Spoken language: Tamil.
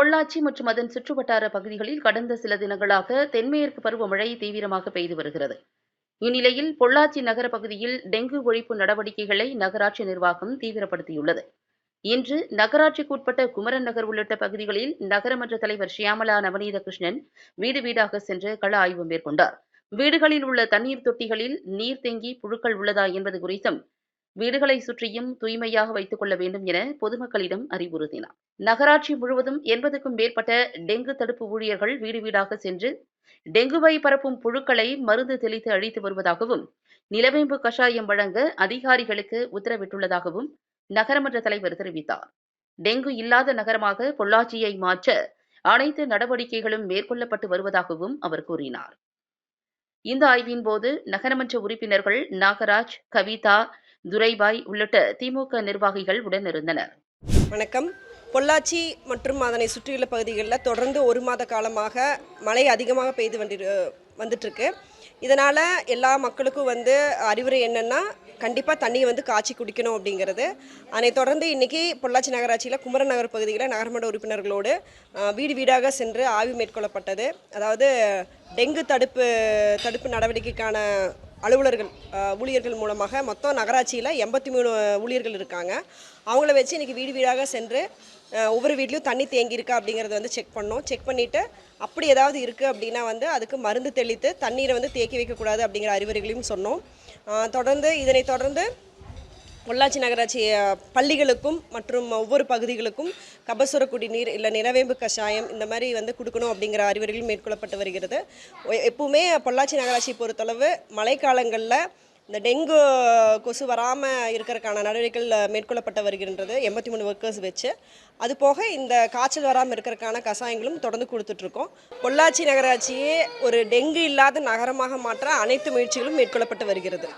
பொள்ளாச்சி மற்றும் அதன் சுற்றுவட்டார பகுதிகளில் கடந்த சில தினங்களாக தென்மேற்கு பருவமழை தீவிரமாக பெய்து வருகிறது. இந்நிலையில் பொள்ளாச்சி நகர பகுதியில் டெங்கு ஒழிப்பு நடவடிக்கைகளை நகராட்சி நிர்வாகம் தீவிரப்படுத்தியுள்ளது. இன்று நகராட்சிக்குட்பட்ட குமரன் நகர் உள்ளிட்ட பகுதிகளில் நகரமன்ற தலைவர் ஷியாமலா நவநீத கிருஷ்ணன் வீடு வீடாக சென்று கள ஆய்வு மேற்கொண்டார். வீடுகளில் உள்ள தண்ணீர் தொட்டிகளில் நீர் தேங்கி புழுக்கள் உள்ளதா என்பது குறித்தும் வீடுகளை சுற்றியும் தூய்மையாக வைத்துக் கொள்ள வேண்டும் என பொதுமக்களிடம் அறிவுறுத்தினார். நகராட்சி முழுவதும் எண்பதுக்கும் மேற்பட்ட டெங்கு தடுப்பு ஊழியர்கள் வீடு வீடாக சென்று டெங்குவை பரப்பும் புழுக்களை மருந்து தெளித்து அழித்து வருவதாகவும் நிலவேம்பு கஷாயம் வழங்க அதிகாரிகளுக்கு உத்தரவிட்டுள்ளதாகவும் நகரமன்ற தலைவர் தெரிவித்தார். டெங்கு இல்லாத நகரமாக பொள்ளாச்சியை மாற்ற அனைத்து நடவடிக்கைகளும் மேற்கொள்ளப்பட்டு வருவதாகவும் அவர் கூறினார். இந்த ஆய்வின் போது நகரமன்ற உறுப்பினர்கள் நாகராஜ் கவிதா துரைபாய் உள்ளிட்ட திமுக நிர்வாகிகள் உடனிருந்தனர். வணக்கம். பொள்ளாச்சி மற்றும் அதனை சுற்றியுள்ள பகுதிகளில் தொடர்ந்து ஒரு மாத காலமாக மழை அதிகமாக பெய்து வண்டி வந்துட்டுருக்கு. இதனால் எல்லா மக்களுக்கும் வந்து அறிவுரை என்னென்னா கண்டிப்பாக தண்ணியை வந்து காய்ச்சி குடிக்கணும் அப்படிங்கிறது. அதனை தொடர்ந்து இன்றைக்கி பொள்ளாச்சி நகராட்சியில் குமரன் நகர் பகுதியில் நகரமன்ற உறுப்பினர்களோடு வீடு வீடாக சென்று ஆய்வு மேற்கொள்ளப்பட்டது. அதாவது டெங்கு தடுப்பு தடுப்பு நடவடிக்கைக்கான அலுவலர்கள் ஊழியர்கள் மூலமாக மொத்தம் நகராட்சியில் எண்பத்தி மூணு ஊழியர்கள் இருக்காங்க. அவங்கள வச்சு இன்றைக்கி வீடு வீடாக சென்று ஒவ்வொரு வீட்லேயும் தண்ணி தேங்கியிருக்கா அப்படிங்கிறத வந்து செக் பண்ணோம். செக் பண்ணிவிட்டு அப்படி ஏதாவது இருக்குது அப்படின்னா வந்து அதுக்கு மருந்து தெளித்து தண்ணீரை வந்து தேக்கி வைக்கக்கூடாது அப்படிங்கிற அறிவுரைகளையும் சொன்னோம். தொடர்ந்து இதனை தொடர்ந்து பொள்ளாச்சி நகராட்சி பள்ளிகளுக்கும் மற்றும் ஒவ்வொரு பகுதிகளுக்கும் கபசுர குடிநீர் இல்லை நிலவேம்பு கஷாயம் இந்த மாதிரி வந்து கொடுக்கணும் அப்படிங்கிற அறிவுரைகள் மேற்கொள்ளப்பட்டு வருகிறது. எப்பவுமே பொள்ளாச்சி நகராட்சி பொறுத்தளவு மழைக்காலங்களில் இந்த டெங்கு கொசு வராமல் இருக்கிறதுக்கான நடவடிக்கைகள் மேற்கொள்ளப்பட்டு வருகின்றது எண்பத்தி மூணு ஒர்க்கர்ஸ் வச்சு. அது போக இந்த காய்ச்சல் வராமல் இருக்கிறதுக்கான கஷாயங்களும் தொடர்ந்து கொடுத்துட்ருக்கோம் பொள்ளாச்சி நகராட்சியே ஒரு டெங்கு இல்லாத நகரமாக மாற்ற அனைத்து முயற்சிகளும் மேற்கொள்ளப்பட்டு வருகிறது.